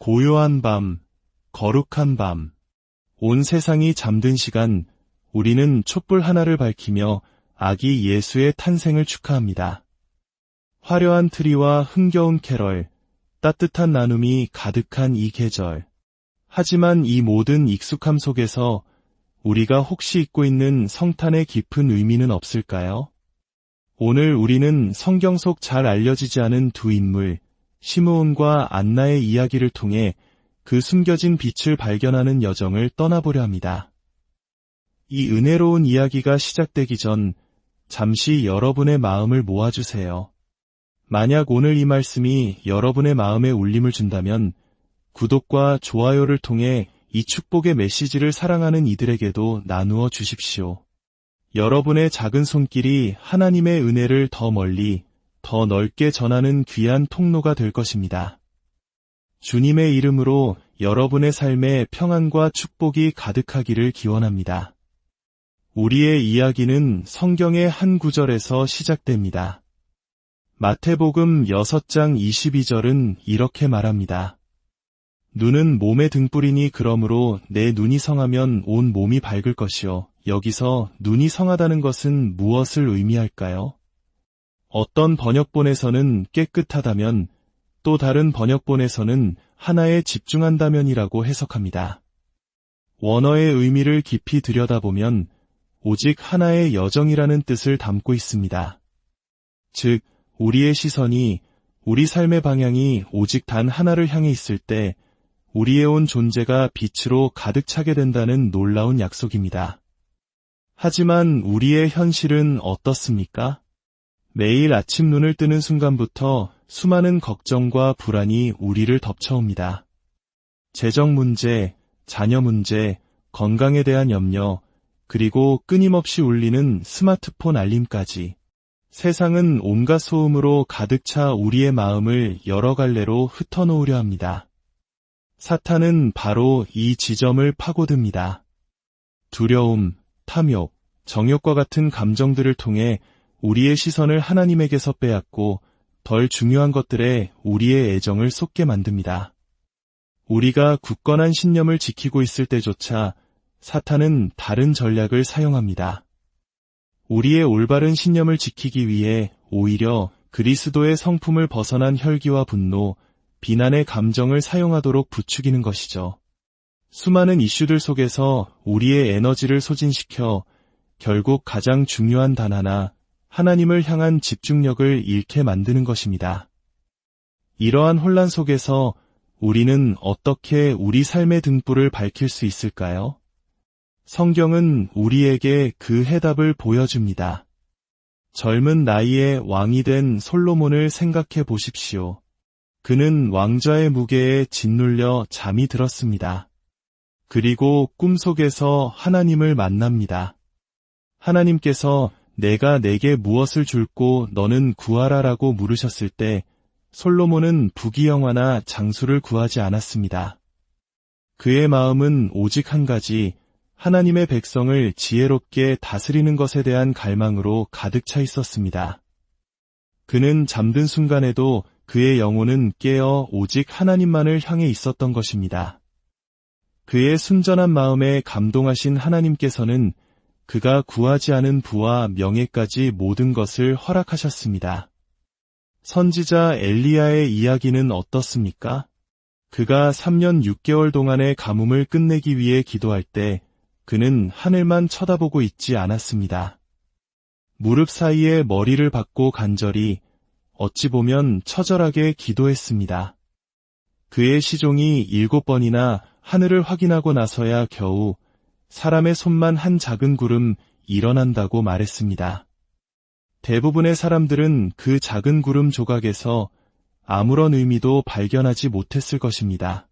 고요한 밤, 거룩한 밤. 온 세상이 잠든 시간, 우리는 촛불 하나를 밝히며 아기 예수의 탄생을 축하합니다. 화려한 트리와 흥겨운 캐럴, 따뜻한 나눔이 가득한 이 계절. 하지만 이 모든 익숙함 속에서 우리가 혹시 잊고 있는 성탄의 깊은 의미는 없을까요? 오늘 우리는 성경 속 잘 알려지지 않은 두 인물, 시므온과 안나의 이야기를 통해 그 숨겨진 빛을 발견하는 여정을 떠나보려 합니다. 이 은혜로운 이야기가 시작되기 전 잠시 여러분의 마음을 모아주세요. 만약 오늘 이 말씀이 여러분의 마음에 울림을 준다면 구독과 좋아요를 통해 이 축복의 메시지를 사랑하는 이들에게도 나누어 주십시오. 여러분의 작은 손길이 하나님의 은혜를 더 멀리, 더 넓게 전하는 귀한 통로가 될 것입니다. 주님의 이름으로 여러분의 삶에 평안과 축복이 가득하기를 기원합니다. 우리의 이야기는 성경의 한 구절에서 시작됩니다. 마태복음 6장 22절은 이렇게 말합니다. 눈은 몸의 등불이니 그러므로 내 눈이 성하면 온 몸이 밝을 것이요. 여기서 눈이 성하다는 것은 무엇을 의미할까요? 어떤 번역본에서는 깨끗하다면 또 다른 번역본에서는 하나에 집중한다면이라고 해석합니다. 원어의 의미를 깊이 들여다보면 오직 하나의 여정이라는 뜻을 담고 있습니다. 즉, 우리의 시선이 우리 삶의 방향이 오직 단 하나를 향해 있을 때 우리의 온 존재가 빛으로 가득 차게 된다는 놀라운 약속입니다. 하지만 우리의 현실은 어떻습니까? 매일 아침 눈을 뜨는 순간부터 수많은 걱정과 불안이 우리를 덮쳐옵니다. 재정 문제, 자녀 문제, 건강에 대한 염려, 그리고 끊임없이 울리는 스마트폰 알림까지. 세상은 온갖 소음으로 가득 차 우리의 마음을 여러 갈래로 흩어놓으려 합니다. 사탄은 바로 이 지점을 파고듭니다. 두려움, 탐욕, 정욕과 같은 감정들을 통해 우리의 시선을 하나님에게서 빼앗고 덜 중요한 것들에 우리의 애정을 쏟게 만듭니다. 우리가 굳건한 신념을 지키고 있을 때조차 사탄은 다른 전략을 사용합니다. 우리의 올바른 신념을 지키기 위해 오히려 그리스도의 성품을 벗어난 혈기와 분노, 비난의 감정을 사용하도록 부추기는 것이죠. 수많은 이슈들 속에서 우리의 에너지를 소진시켜 결국 가장 중요한 단 하나, 하나님을 향한 집중력을 잃게 만드는 것입니다. 이러한 혼란 속에서 우리는 어떻게 우리 삶의 등불을 밝힐 수 있을까요? 성경은 우리에게 그 해답을 보여줍니다. 젊은 나이에 왕이 된 솔로몬을 생각해 보십시오. 그는 왕좌의 무게에 짓눌려 잠이 들었습니다. 그리고 꿈속에서 하나님을 만납니다. 하나님께서 내가 내게 무엇을 줄고 너는 구하라라고 물으셨을 때 솔로몬은 부귀영화나 장수를 구하지 않았습니다. 그의 마음은 오직 한 가지 하나님의 백성을 지혜롭게 다스리는 것에 대한 갈망으로 가득 차 있었습니다. 그는 잠든 순간에도 그의 영혼은 깨어 오직 하나님만을 향해 있었던 것입니다. 그의 순전한 마음에 감동하신 하나님께서는 그가 구하지 않은 부와 명예까지 모든 것을 허락하셨습니다. 선지자 엘리야의 이야기는 어떻습니까? 그가 3년 6개월 동안의 가뭄을 끝내기 위해 기도할 때 그는 하늘만 쳐다보고 있지 않았습니다. 무릎 사이에 머리를 박고 간절히 어찌 보면 처절하게 기도했습니다. 그의 시종이 일곱 번이나 하늘을 확인하고 나서야 겨우 사람의 손만 한 작은 구름 일어난다고 말했습니다. 대부분의 사람들은 그 작은 구름 조각에서 아무런 의미도 발견하지 못했을 것입니다.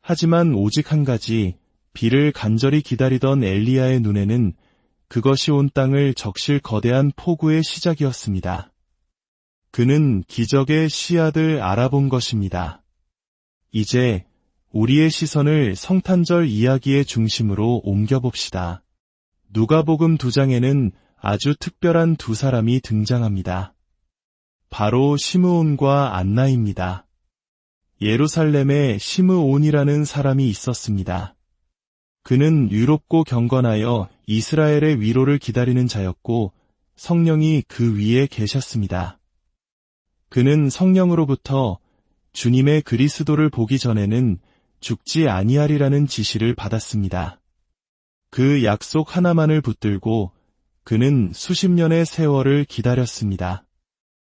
하지만 오직 한 가지, 비를 간절히 기다리던 엘리야의 눈에는 그것이 온 땅을 적실 거대한 폭우의 시작이었습니다. 그는 기적의 씨앗을 알아본 것입니다. 이제 우리의 시선을 성탄절 이야기의 중심으로 옮겨봅시다. 누가복음 두 장에는 아주 특별한 두 사람이 등장합니다. 바로 시므온과 안나입니다. 예루살렘에 시므온이라는 사람이 있었습니다. 그는 유롭고 경건하여 이스라엘의 위로를 기다리는 자였고 성령이 그 위에 계셨습니다. 그는 성령으로부터 주님의 그리스도를 보기 전에는 죽지 아니하리라는 지시를 받았습니다. 그 약속 하나만을 붙들고 그는 수십 년의 세월을 기다렸습니다.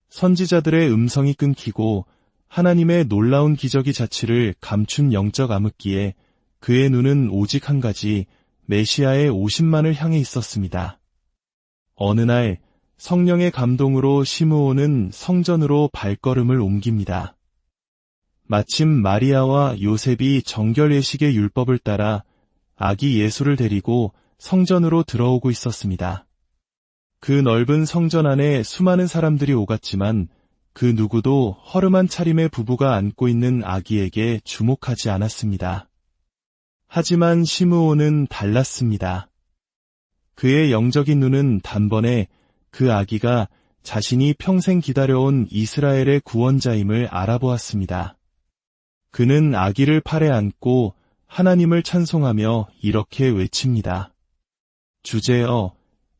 선지자들의 음성이 끊기고 하나님의 놀라운 기적이 자취를 감춘 영적 암흑기에 그의 눈은 오직 한 가지 메시아의 오십만을 향해 있었습니다. 어느 날 성령의 감동으로 시므온은 성전으로 발걸음을 옮깁니다. 마침 마리아와 요셉이 정결 예식의 율법을 따라 아기 예수를 데리고 성전으로 들어오고 있었습니다. 그 넓은 성전 안에 수많은 사람들이 오갔지만 그 누구도 허름한 차림의 부부가 안고 있는 아기에게 주목하지 않았습니다. 하지만 시므온은 달랐습니다. 그의 영적인 눈은 단번에 그 아기가 자신이 평생 기다려온 이스라엘의 구원자임을 알아보았습니다. 그는 아기를 팔에 안고 하나님을 찬송하며 이렇게 외칩니다. 주제여,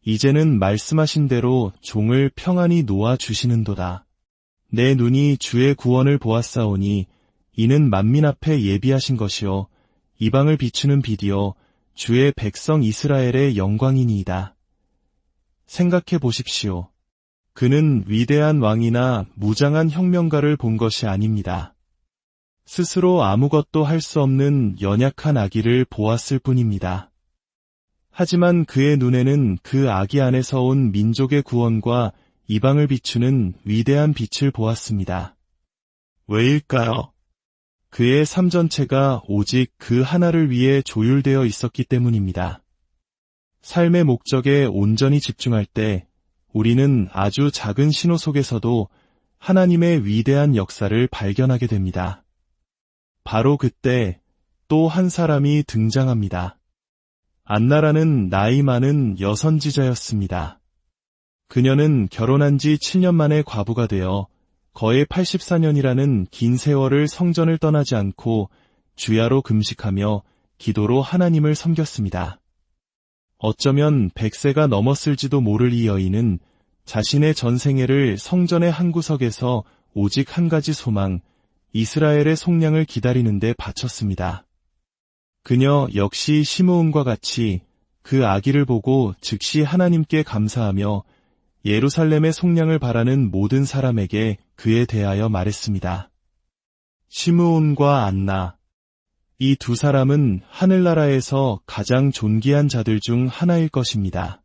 이제는 말씀하신 대로 종을 평안히 놓아 주시는도다. 내 눈이 주의 구원을 보았사오니 이는 만민 앞에 예비하신 것이요 이방을 비추는 빛이요 주의 백성 이스라엘의 영광이니이다. 생각해 보십시오. 그는 위대한 왕이나 무장한 혁명가를 본 것이 아닙니다. 스스로 아무것도 할 수 없는 연약한 아기를 보았을 뿐입니다. 하지만 그의 눈에는 그 아기 안에서 온 민족의 구원과 이방을 비추는 위대한 빛을 보았습니다. 왜일까요? 그의 삶 전체가 오직 그 하나를 위해 조율되어 있었기 때문입니다. 삶의 목적에 온전히 집중할 때 우리는 아주 작은 신호 속에서도 하나님의 위대한 역사를 발견하게 됩니다. 바로 그때 또 한 사람이 등장합니다. 안나라는 나이 많은 여선지자였습니다. 그녀는 결혼한 지 7년 만에 과부가 되어 거의 84년이라는 긴 세월을 성전을 떠나지 않고 주야로 금식하며 기도로 하나님을 섬겼습니다. 어쩌면 100세가 넘었을지도 모를 이 여인은 자신의 전생애를 성전의 한 구석에서 오직 한 가지 소망, 이스라엘의 속량을 기다리는 데 바쳤습니다. 그녀 역시 시므온과 같이 그 아기를 보고 즉시 하나님께 감사하며 예루살렘의 속량을 바라는 모든 사람에게 그에 대하여 말했습니다. 시므온과 안나 이 두 사람은 하늘나라에서 가장 존귀한 자들 중 하나일 것입니다.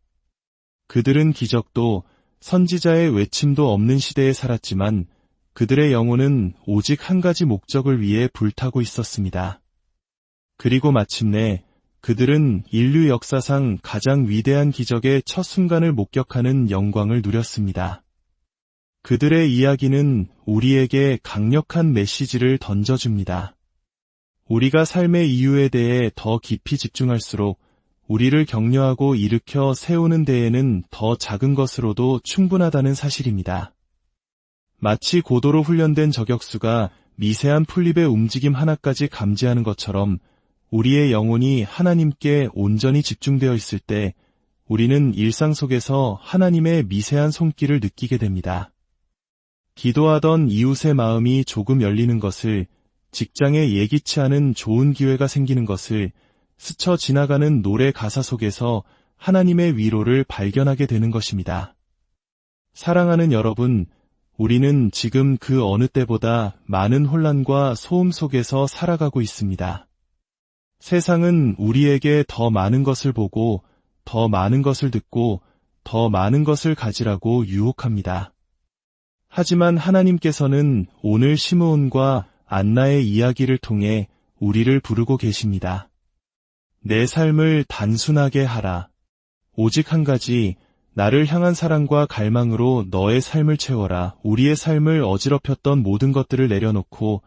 그들은 기적도 선지자의 외침도 없는 시대에 살았지만 그들의 영혼은 오직 한 가지 목적을 위해 불타고 있었습니다. 그리고 마침내 그들은 인류 역사상 가장 위대한 기적의 첫 순간을 목격하는 영광을 누렸습니다. 그들의 이야기는 우리에게 강력한 메시지를 던져줍니다. 우리가 삶의 이유에 대해 더 깊이 집중할수록 우리를 격려하고 일으켜 세우는 데에는 더 작은 것으로도 충분하다는 사실입니다. 마치 고도로 훈련된 저격수가 미세한 풀립의 움직임 하나까지 감지하는 것처럼 우리의 영혼이 하나님께 온전히 집중되어 있을 때 우리는 일상 속에서 하나님의 미세한 손길을 느끼게 됩니다. 기도하던 이웃의 마음이 조금 열리는 것을, 직장에 예기치 않은 좋은 기회가 생기는 것을, 스쳐 지나가는 노래 가사 속에서 하나님의 위로를 발견하게 되는 것입니다. 사랑하는 여러분, 우리는 지금 그 어느 때보다 많은 혼란과 소음 속에서 살아가고 있습니다. 세상은 우리에게 더 많은 것을 보고 더 많은 것을 듣고 더 많은 것을 가지라고 유혹합니다. 하지만 하나님께서는 오늘 시므온과 안나의 이야기를 통해 우리를 부르고 계십니다. 내 삶을 단순하게 하라. 오직 한 가지 나를 향한 사랑과 갈망으로 너의 삶을 채워라. 우리의 삶을 어지럽혔던 모든 것들을 내려놓고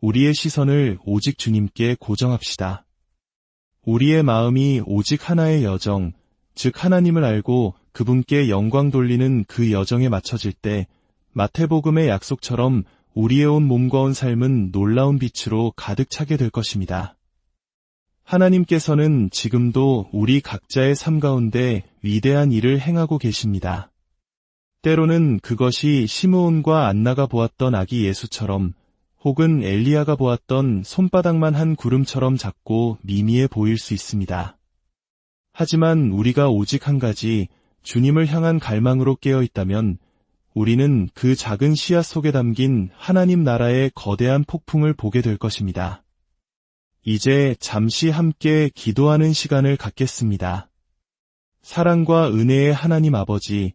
우리의 시선을 오직 주님께 고정합시다. 우리의 마음이 오직 하나의 여정, 즉 하나님을 알고 그분께 영광 돌리는 그 여정에 맞춰질 때 마태복음의 약속처럼 우리의 온 몸과 온 삶은 놀라운 빛으로 가득 차게 될 것입니다. 하나님께서는 지금도 우리 각자의 삶 가운데 위대한 일을 행하고 계십니다. 때로는 그것이 시므온과 안나가 보았던 아기 예수처럼 혹은 엘리야가 보았던 손바닥만 한 구름처럼 작고 미미해 보일 수 있습니다. 하지만 우리가 오직 한 가지 주님을 향한 갈망으로 깨어 있다면 우리는 그 작은 씨앗 속에 담긴 하나님 나라의 거대한 폭풍을 보게 될 것입니다. 이제 잠시 함께 기도하는 시간을 갖겠습니다. 사랑과 은혜의 하나님 아버지,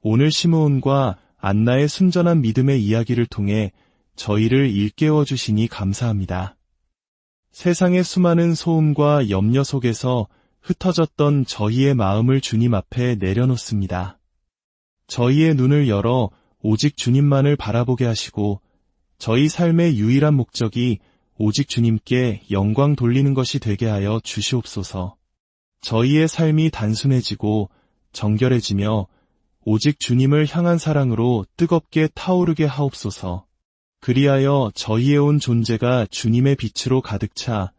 오늘 시므온과 안나의 순전한 믿음의 이야기를 통해 저희를 일깨워 주시니 감사합니다. 세상의 수많은 소음과 염려 속에서 흩어졌던 저희의 마음을 주님 앞에 내려놓습니다. 저희의 눈을 열어 오직 주님만을 바라보게 하시고 저희 삶의 유일한 목적이 오직 주님께 영광 돌리는 것이 되게 하여 주시옵소서. 저희의 삶이 단순해지고 정결해지며 오직 주님을 향한 사랑으로 뜨겁게 타오르게 하옵소서. 그리하여 저희의 온 존재가 주님의 빛으로 가득 차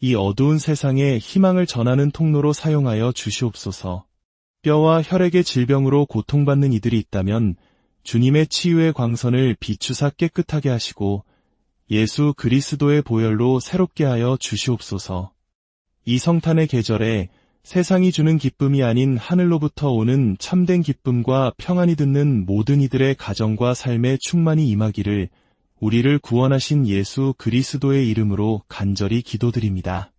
이 어두운 세상에 희망을 전하는 통로로 사용하여 주시옵소서. 뼈와 혈액의 질병으로 고통받는 이들이 있다면 주님의 치유의 광선을 비추사 깨끗하게 하시고 예수 그리스도의 보혈로 새롭게 하여 주시옵소서. 이 성탄의 계절에 세상이 주는 기쁨이 아닌 하늘로부터 오는 참된 기쁨과 평안이 듣는 모든 이들의 가정과 삶에 충만히 임하기를 우리를 구원하신 예수 그리스도의 이름으로 간절히 기도드립니다.